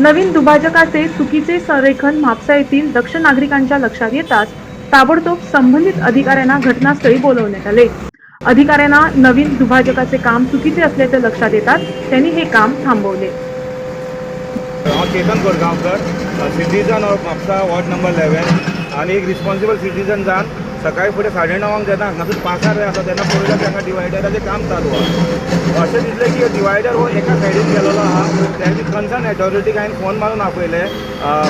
नवीन दुभाजकाचे चुकीचे संरेखन म्हापसा येथील दक्ष नागरिकांच्या लक्षात येताच ताबडतोब संबंधित अधिकाऱ्यांना घटनास्थळी बोलवण्यात आले. अधिकाऱ्यांना नवीन दुभाजकाचे काम चुकीचे असल्याचे लक्षात येताच त्यांनी हे काम थांबवले. हांव Chetan Korgaonkar citizen of Mapusa ward number eleven आनी एक रिस्पॉन्सिबल सिटीजन जावन सकाळी फुडें साडे णवांक जेन्ना हांगासून पासार आसा तेन्ना पळयलें तेंकां डिवायडराचें काम चालू आसा अशें दिसलें की डिवायडर हो एका सायडीन गेलेलो आहा. तेजे कन्सर्न एथॉरिटीक हांवें फोन मारून आपयले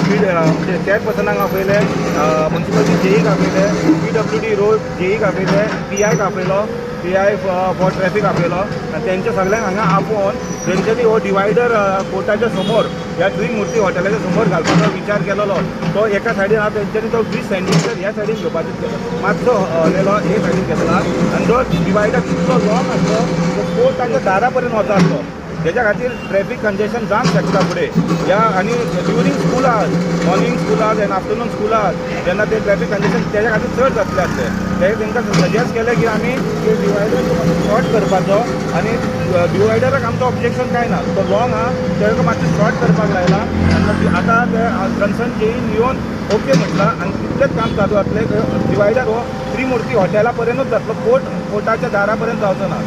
पी म्हणजे चॅरपर्सनाक आपयले म्युन्सिपालिटी जेईक आपयले पी डब्ल्यू डी रोड जेईक आपयले पी आयक आपयलो पी आय फॉर ट्रॅफिक आपयलो आनी तेंच्या सगळ्यांक हांगा आपोवन तेंच्यांनी हो डिवायडर कोर्टाच्या समोर ह्या त्रिमुर्ती हॉटेलाच्या समोर घालपाचो विचार केलेलो. तो एका सायडीन आहा तेंच्यांनी तो वीस सेंटीमीटर ह्या सायडीन घेवपाचो केलो. मातसो हलेलो हे सायडीन घेतला. आनी तो डिवायडर कितलो लॉंग आसलो तो कोर्टाच्या दारा पर्यंत वता आसलो त्याच्या खातीर ट्रॅफिक कंजेशन जावंक शकता फुडें ह्या आनी ड्युरींग स्कूल आहात मॉर्निंग स्कूल आहात एन्ड आफ्टरनून स्कूल आहात तेन्ना ते ट्रॅफिक कंजेशन त्याच्या खातीर चड जातले आसले ते तांकां सजेस्ट केलें की आमी ते डिवायडर शॉर्ट करपाचो आनी डिवायडराक आमचो ऑब्जेक्शन कांय ना तो लाँग आहा तेका मातशें शॉर्ट करपाक लायला आनी आतां ते कन्सर्न जेईन येवन ओके म्हटला. आनी तितलेंच काम चालू जातलें डिवायडर हो त्रिमुर्ती हॉटेला पर्यंतूच जातलो कोर्ट कोर्टाच्या दारा पर्यंत जावचो ना.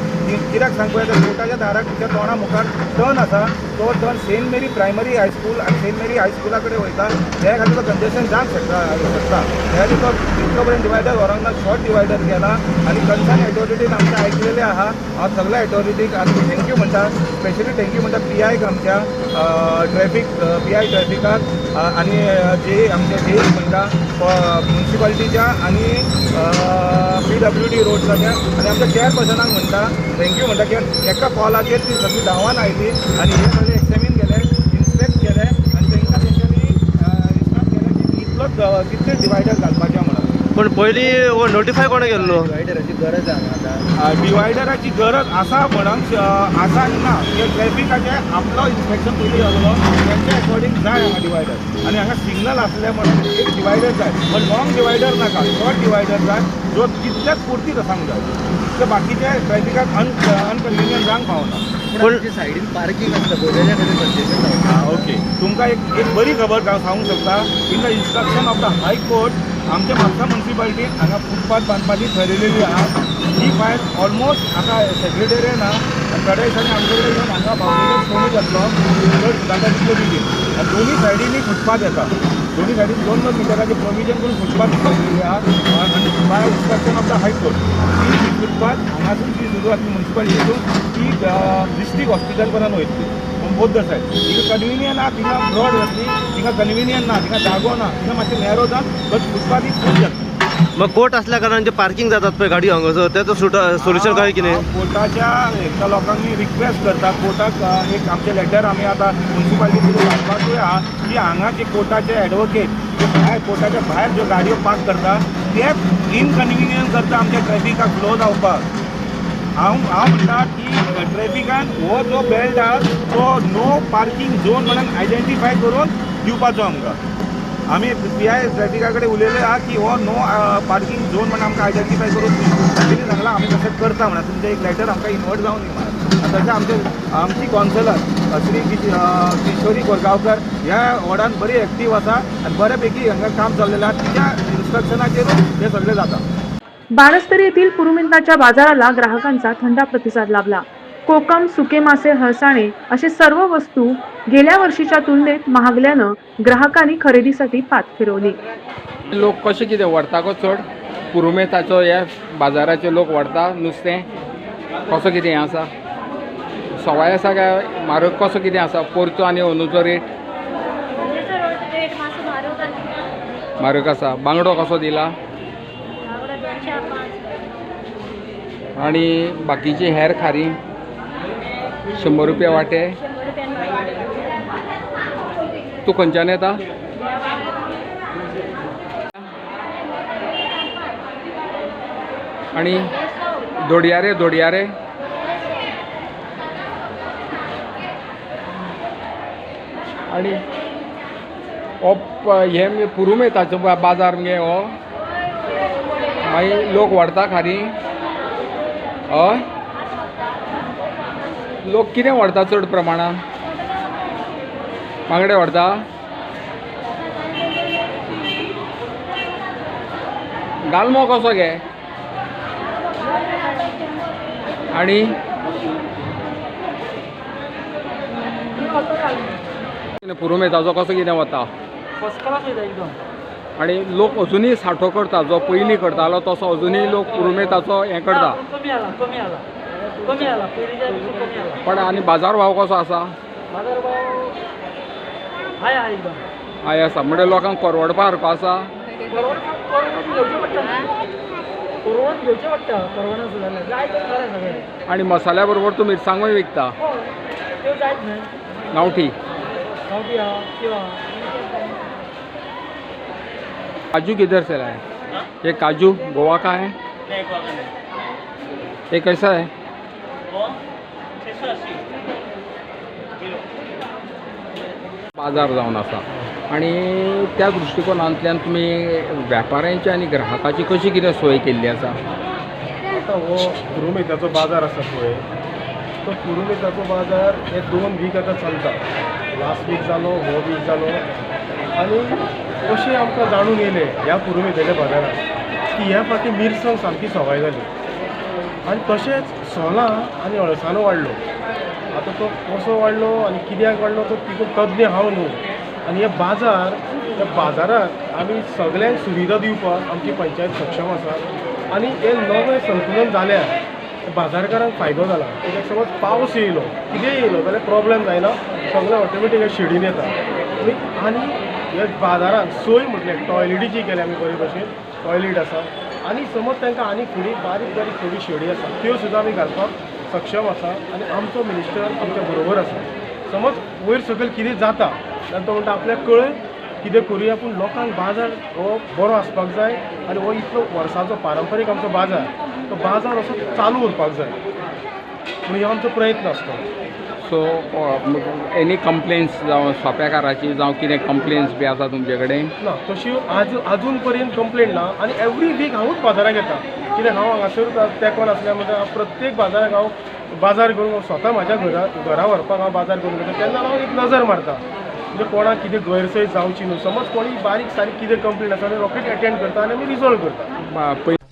कित्याक सांगू येता कोर्टाच्या दाराक तुमच्या तोंडा मुखार टर्न आसा तो turn saint Mary primary high school आनी सेंट मेरी हायस्कुला कडेन वयता त्या खातीर तो कंजेशन जावंक शकता शकता. त्या खातीर तो इतलो पर्यंत डिवायडर व्हरोंक ना शॉर्ट डिवायडर केला आनी कन्सर्न एथॉरिटीन आमकां आयकलेलें आहा हांव सगळ्या एथॉरिटीक आनी थँक्यू म्हणटा स्पेशली थँक्यू म्हणटा पी आयक आमच्या ट्रॅफीक पी आय ट्रॅफिकाक आनी जे आमचे जे म्हणटा म्युन्सिपाल्टीच्या आनी पी डब्ल्यू डी रोडच्या आनी आमच्या चेअरपर्सनाक म्हणटा थँक्यू म्हणटा कित्याक एका कॉलाचेर ती सगळी धांवान आयली आनी हे सगळे एक्झामीन केले इन्स्पेक्ट केले आनी तांकां तेंच्यांनी इन्स्पेक्ट केले की इतलोच कितले डिवायडर घालपाक पण पयलीं हो नोटिफाय कोणे केल्लो? डिवायडराची गरज आहे आता. डिवायडराची गरज आसा म्हणून आसा ना हे ट्रॅफिकाचे आपलो इन्स्पेक्शन पयलीं जालो तेंच्या अकॉर्डिंग जाय हांगा डिवायडर आनी हांगा सिग्नल आसले म्हणून एक डिवायडर जाय. पण लॉंग डिवायडर नाका शॉर्ट डिवायडर जाय जो तितल्याच पुरतीच आसांक जाय ते बाकीचे ट्रॅफिकाक अन अनकन्विनियंट जावंक पावना पण सायडीन पार्किंग असतं बोलायच्या खाली कंजेशन ओके तुमकां एक एक बरी खबर सांगूंक शकता? In the instruction of the high court आमच्या म्हापसा म्युन्सिपाल्टीन हांगा फुटपाथ बांदपाची ठरयलेली आहा. ही फायल ऑलमोस्ट हांगा सेक्रेटरीयन आहा थोड्या दिसांनी आमचे कडेन येवन हांगा बावडीचो फोन जातलो चड जाता तितलो बेगीन दोनी सायडीनी फुटपाथ येता दोनी सायडीन दोन दोन मिटराचे प्रोविजन करून फुटपाथ ठरलेली आहा. आनी by instruction of the high he footpath हांगासून जी सुरवात म्युन्सिपालिटीतून ती डिस्ट्रीक्ट हॉस्पिटल पर्यंत वयतली पूण बोथ द सायड तिका कन्विनियंट ना तिका ब्रॉड जातली तिका कन्विनियंट ना तिका जागो ना तिका मातशें नॅरो जावन बट फुटपाथ फूल जातली मग कोर्ट असल्या कारणान जे पार्किंग जातात पळय गाडी हांगासर त्याचं सुट सोल्युशन काय कितें हांव कोर्टाच्या एका लोकांनी रिक्वेस्ट करता कोर्टाक अ, एक आमचें लेटर आमी आतां म्युन्सिपालिटी धाडपाकूय आहा की हांगा जे कोर्टाचे एडवोकेट जे भायर कोर्टाच्या भायर ज्यो गाडयो पार्क करता ते इनकन्विनियन्स करता आमच्या ट्रॅफिकाक फ्लो जावपाक. हांव हांव म्हणटा की ट्रॅफिकान हो जो बेल्ट आहा तो नो पार्किंग झोन म्हणून आयडेंटिफाय करून दिवपाचो आमकां. आमी पी आय ट्रॅफिका कडेन उलयले आहा की हो नो पार्किंग झोन म्हणून आमकां आयडेंटिफाय करून तांणी सांगलां आमी तशें करता म्हणून तुमचें एक लॅटर आमकां इनवर्ट जावन दी म्हणून तशें आमचे आमची कॉन्सलर श्री किशोरी कोरगांवकर ह्या वॉर्डान बरी एक्टीव आसा आनी बऱ्या पैकी हांगा काम चललेलें आहा. तिच्या इन्स्ट्रक्शनाचेरूच हें सगळें जाता. बाणस्तर येथील पुरुमिंताच्या बाजाराला ग्राहकांचा थंडा प्रतिसाद लाभला. कोकम सुके मासे हळसाणे असे सर्व वस्तू गेल्या वर्षीच्या तुलनेत महागल्यानं ग्राहकांनी खरेदीसाठी पाठ फिरवली. लोक कशें कितें व्हरता गो चड पुरुमेताचो हे बाजाराचे लोक व्हरता नुस्तें? कसो कितें हें आसा सवाय आसा काय म्हारग कसो कितें आसा पोरचो आनी अंदूचो रेट म्हारग आसा बांगडो कसो दिला? बांगडो आनी बाकीची हेर खारी. शंबर रुपया वांटे. तू तूं खंयच्यान येता आनी दोडयारे. दोडयारे आनी हो हे मगे पुरुमेताचो बाजार मगे हो मागीर लोक व्हरता खारी हय लोक कितें व्हरता चड प्रमाणान बांगडे व्हरता गालमो कसो गे आणि? पुरुमेताचो कसो कितें वता फर्स्ट क्लास वयता एकदम. आणि लोक अजूनही साठो करता जो पयलीं करतालो तसो अजूनही लोक पुरुमेताचो हें करता. पण आणि बाजार भाव कसो आसा बाजार भाव हाय आसा म्हणजे लोकांक परवडपा सारको आसा आणि मसाल्या बरोबर तूं मिरसांगूय विकता न्हय गांवठी गांवठी आहा त्यो आहा काजू किधर से लाए? ये काजू गोवा का है। ये कैसा है? बाजार जावन आसा आणि त्या दृश्टिकोनांतल्यान तुमी व्यापाऱ्यांची आणि ग्राहकाची कशी कितें सोय केल्ली आसा आता हो पुरुमेताचो बाजार आसा पळय तो पुरुमेताचो बाजार हे दोन वीक आतां चलता लास्ट वीक जालो हो वीक जालो आनी अशें आमकां जाणून येयलें ह्या पुरुमेताच्या बाजारांत की ह्या फाटी मिरसांग सामकी सवाय जाली आनी तशेंच सोलां आनी अळसाणो वाडलो आतां तो कसो वाडलो आनी कित्याक वाडलो तो तितून तज्ञ हांव न्हू. आनी हे बाजार ह्या बाजाराक आमी सगळ्यांक सुविधा दिवपाक आमची पंचायत सक्षम आसा आनी हे नवें संतुलन जाल्यार बाजारकारांक फायदो जाला कित्याक समज पावस येयलो कितेंय येयलो जाल्यार प्रॉब्लेम जायना. सगळें ऑटोमॅटीक हे शिडीन येता. आनी ह्या बाजारांत सोय म्हटल्यार टॉयलेटीची केल्या आमी बरे भशेन टॉयलेट आसा आनी समज तांकां आनी फुडें बारीक बारीक थोडी शेडी आसा त्यो सुद्दां आमी घालपाक सक्षम आसा आनी आमचो मिनिस्टर आमच्या बरोबर आसा समज वयर सकयल कितें जाता जाल्यार तो म्हणटा आपल्याक कळय कितें करुया पूण लोकांक बाजार हो बरो आसपाक जाय आनी हो इतलो वर्साचो पारंपारीक आमचो बाजार. तो बाजार असो चालू उरपाक जाय. म्हणून हो आमचो प्रयत्न आसता सो एनी कंप्लेन्स जावं सोंपेकाराची जावं कितें कंप्लेन्स बी आसा तुमचे कडेन ना तशी आज अजून पर्यंत कंप्लेंट ना आनी एवरी वीक हांवूच बाजाराक येता कित्याक हांव हांगासर तेंकोन आसल्या हांव प्रत्येक बाजाराक हांव बाजार करून स्वता म्हाज्या घरा घरा व्हरपाक हांव बाजार करून घेता तेन्ना हांव एक नजर मारता म्हणजे कोणाक कितें गैरसोय जावची न्हू. समज कोणी बारीक सारीक कितें कंप्लेंट आसा रोखडीच एटेंड करता आनी आमी रिजॉल्व करता.